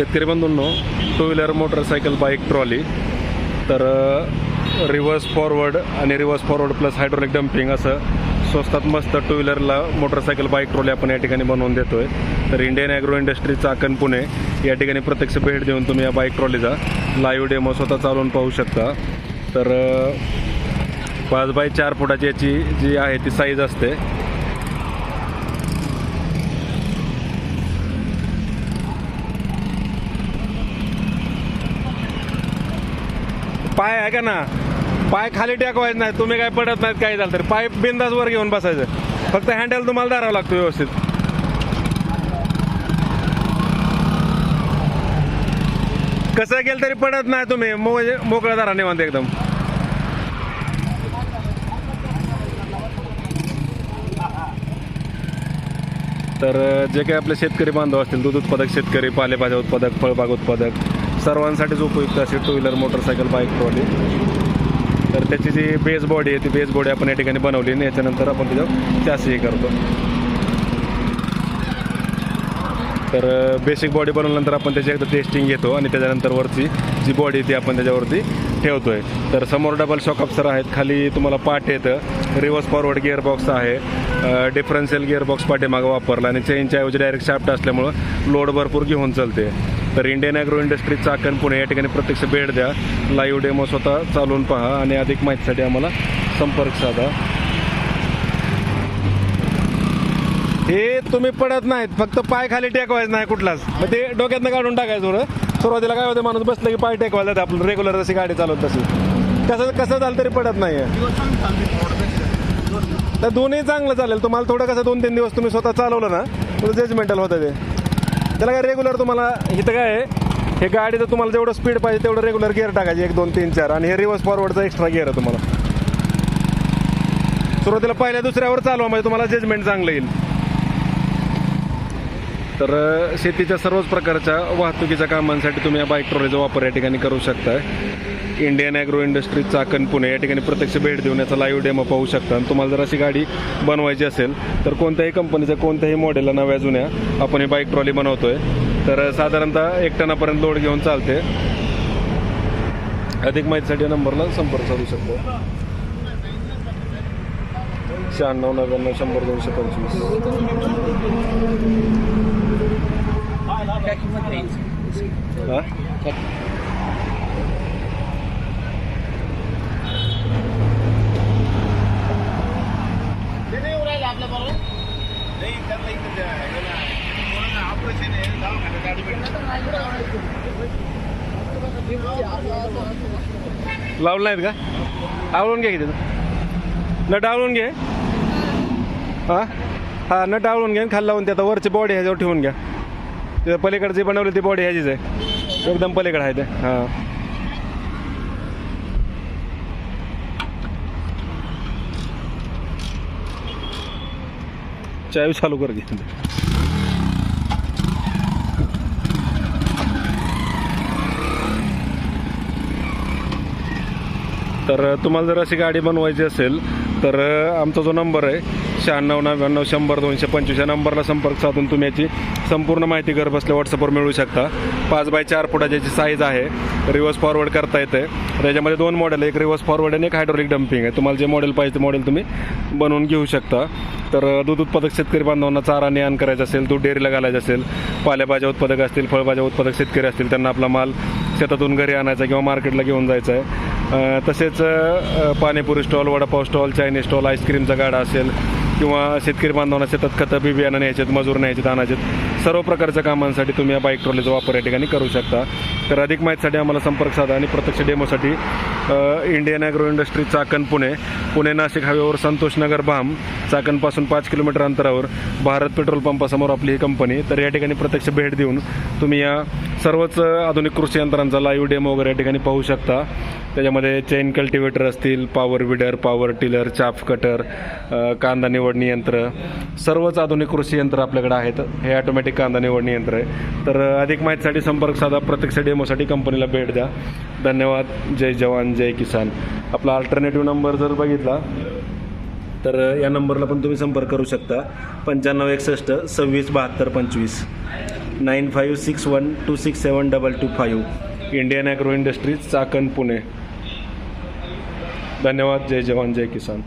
शेतकरी बंधूंनो two wheeler motorcycle bike trolley तर reverse forward आणि reverse forward plus hydraulic dumping असं स्वस्तात मस्त टू व्हीलरला मोटरसायकल बाईक ट्रॉली आपण या ठिकाणी बनवून देतोय. तर Indian agro industry Chakan Pune या ठिकाणी प्रत्यक्ष भेट देऊन तुम्ही या बाईक ट्रॉलीचा लाईव्ह डेमो स्वतः चालवून पाहू शकता. तर पाच बाय चार फुटाची याची जी आहे ती साईज असते. पाय आहे का ना? पाय खाली टेकवायचे नाही तुम्ही काय पडत नाहीत काही झालं तर. पाय बिंदास वर घेऊन बसायचं. फक्त हँडल तुम्हाला धरावं लागतो व्यवस्थित. कसं गेलं तरी पडत नाही तुम्ही. मोकळ्या म्हणजे मोकळा धरा निवांत एकदम. तर जे काही आपले शेतकरी बांधव असतील दूध उत्पादक शेतकरी पालेभाज्या उत्पादक फळबाग उत्पादक सर्वांसाठीच उपयुक्त अशी two wheeler motorcycle bike trolley तर त्याची जी बेस बॉडी आहे ती बेस बॉडी आपण या ठिकाणी बनवली आणि याच्यानंतर आपण त्याच्यावर चॅसही करतो. तर बेसिक बॉडी बनवल्यानंतर आपण त्याची एकदा टेस्टिंग घेतो आणि त्याच्यानंतर वरची जी बॉडी ती आपण त्याच्यावरती ठेवतो आहे तर समोर डबल शॉक अप्सर आहेत खाली तुम्हाला पाठ येतं रिव्हर्स फॉरवर्ड गिअरबॉक्स आहे डिफरन्शियल गिअरबॉक्स पाठीमागं वापरला आणि चेनच्या ऐवजी डायरेक्ट शाफ्ट असल्यामुळं लोड भरपूर घेऊन चालते. तर Indian agro industry Chakan Pune या ठिकाणी प्रत्यक्ष भेट द्या. लाईव्ह डेमो स्वतः चालवून पहा आणि अधिक माहितीसाठी आम्हाला संपर्क साधा. हे तुम्ही पडत नाहीत फक्त पाय खाली टेकवायचं नाही कुठलाच. मग ते डोक्यातनं काढून टाकायचं थोडं. सुरुवातीला काय होतं माणूस बसलं की पाय टेकवायला जाते आपलं रेग्युलर जशी गाडी चालवत तशी. कसं कसं झालं तरी पडत नाही तर दोन्ही चांगलं चालेल. तुम्हाला थोडं कसं दोन तीन दिवस तुम्ही स्वतः चालवलं ना तुझं जजमेंटल होतं ते. त्याला काय रेग्युलर तुम्हाला इथं काय आहे हे गाडीचं तुम्हाला जेवढं स्पीड पाहिजे तेवढं रेग्युलर गिअर टाकायचे एक दोन तीन चार. आणि हे रिव्हर्स फॉरवर्डचा एक्स्ट्रा गिअर आहे तुम्हाला. सुरुवातीला पहिल्या दुसऱ्यावर चालवा म्हणजे तुम्हाला जजमेंट चांगलं येईल. तर शेतीच्या सर्वच प्रकारच्या वाहतुकीच्या कामांसाठी तुम्ही या बाईक ट्रॉलीचा वापर या ठिकाणी करू शकताय. Indian agro industry Chakan Pune या ठिकाणी प्रत्यक्ष भेट देऊन याचा लाईव्ह डेमो पाहू शकता. आणि तुम्हाला जर अशी गाडी बनवायची असेल तर कोणत्याही कंपनीच्या कोणत्याही मॉडेलला नव्या जुन्या आपण ही बाईक ट्रॉली बनवतोय. तर साधारणतः एक टनापर्यंत लोड घेऊन चालते. अधिक माहितीसाठी या नंबरला संपर्क साधू शकतो. शहाण्णव नव्याण्णव शंभर दोनशे पंचवीस. बरोबर नाही त्यांना ऑपरेशन आहे दवाखान्यात भेटली. लावलं नाहीत का? आवळून घे की त्याचं. नट आवळून घे. हा? हा नट आवळून घे आणि खाली लावून ते आता वरची बॉडी ह्याच्यावर ठेवून घ्या. ते पलीकडे जी बनवली ती बॉडी ह्याचीच आहे. एकदम पलीकडे आहे ते. हां. चावी चालू कर घे. तर तुम्हाला जर अशी गाडी बनवायची असेल तर आमचा जो नंबर आहे शहाण्णव नव्याण्णव शंभर दोनशे पंचवीस या नंबरला संपर्क साधून तुम्ही याची संपूर्ण माहिती घर बसल्या व्हॉट्सअपवर मिळू शकता. पाच बाय चार फुटाची याची साईज आहे. रिव्हर्स फॉरवर्ड करता येते त्याच्यामध्ये दोन मॉडेल एक रिव्हर्स फॉरवर्ड आणि एक हायड्रोलिक डम्पिंग आहे. तुम्हाला जे मॉडेल पाहिजे ते मॉडेल तुम्ही बनवून घेऊ शकता. तर दूध उत्पादक शेतकरी बांधवांना चारा नियान करायचं असेल दूध डेअरीला घालायचं असेल पालेभाज्या उत्पादक असतील फळभाज्या उत्पादक शेतकरी असतील त्यांना आपला माल शेतातून घरी आणायचा किंवा मार्केटला घेऊन जायचा आहे. तसेच panipuri stall vadapav stall Chinese stall आईस्क्रीमचा गाडा असेल किंवा शेतकरी बांधवांना शेतात खतं बी बियाणं न्यायचेत मजूर न्यायचेत आणायचेत सर्व प्रकारच्या कामांसाठी तुम्ही या बाईक ट्रॉलीचा वापर या ठिकाणी करू शकता. तर अधिक माहितीसाठी आम्हाला संपर्क साधा आणि प्रत्यक्ष डेमोसाठी Indian agro industry Chakan Pune. Pune Nashik हायवेवर संतोष नगर भाम. चाकणपासून पाच किलोमीटर अंतरावर भारत पेट्रोल पंपासमोर आपली ही कंपनी तर या ठिकाणी प्रत्यक्ष भेट देऊन तुम्ही या सर्वच आधुनिक कृषी यंत्रांचा लाईव्ह डेमो वगैरे या ठिकाणी पाहू शकता. त्याच्यामध्ये चेन कल्टिवेटर असतील power weeder power tiller chaff cutter कांदा निवड निवडणी यंत्र सर्वच आधुनिक कृषी यंत्र आपल्याकडे आहेत. हे ऑटोमॅटिक कांदा निवडणी यंत्र आहे. तर अधिक माहितीसाठी संपर्क साधा. प्रत्यक्ष डेमोसाठी कंपनीला भेट द्या. धन्यवाद. जय जवान जय किसान. आपला अल्टरनेटिव्ह नंबर जर बघितला तर या नंबरला पण तुम्ही संपर्क करू शकता. पंच्याण्णव एकसष्ट सव्वीस बहात्तर पंचवीस. Nine five six one two six seven double two five. Indian agro industries Chakan Pune. धन्यवाद. जय जवान जय किसान.